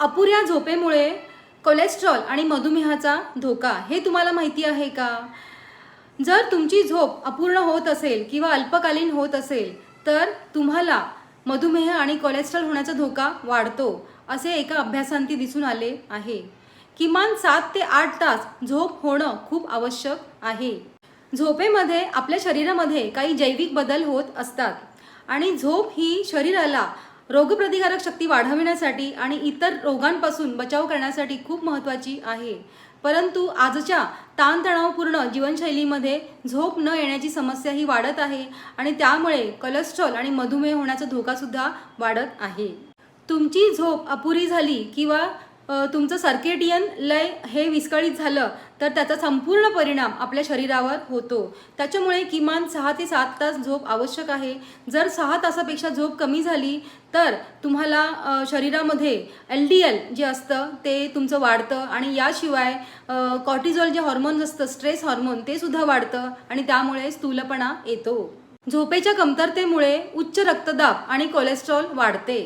अपुऱ्या झोपेमुळे कोलेस्ट्रॉल आणि मधुमेहाचा धोका हे तुम्हाला माहिती आहे का? जर तुमची झोप अपूर्ण होत असेल किंवा अल्पकालीन होत असेल तर तुम्हाला मधुमेह आणि कोलेस्ट्रॉल होण्याचा धोका वाढतो असे एका अभ्यासांती दिसून आले आहे. किमान सात ते आठ तास झोप होणं खूप आवश्यक आहे. झोपेमध्ये आपल्या शरीरामध्ये काही जैविक बदल होत असतात आणि झोप ही शरीराला रोगप्रतिकारक शक्ती वाढविण्यासाठी आणि इतर रोगांपासून बचाव करण्यासाठी खूप महत्त्वाची आहे. परंतु आजच्या ताणतणावपूर्ण जीवनशैलीमध्ये झोप न येण्याची समस्या ही वाढत आहे आणि त्यामुळे कोलेस्ट्रॉल आणि मधुमेह होण्याचा धोकासुद्धा वाढत आहे. तुमची झोप अपुरी झाली किंवा तुमचं सर्केडियन लय हे विस्कळीत झालं तर त्याचा संपूर्ण परिणाम आपल्या शरीरावर होतो. त्याच्यामुळे किमान सहा ते सात तास झोप आवश्यक आहे. जर सहा तासापेक्षा झोप कमी झाली तर तुम्हाला शरीरामध्ये एल डी एल जे असतं ते तुमचं वाढतं आणि याशिवाय कॉर्टिझॉल जे हॉर्मोन्स असतं स्ट्रेस हॉर्मोन ते सुद्धा वाढतं आणि त्यामुळे स्थूलपणा येतो. झोपेच्या कमतरतेमुळे उच्च रक्तदाब आणि कोलेस्ट्रॉल वाढते.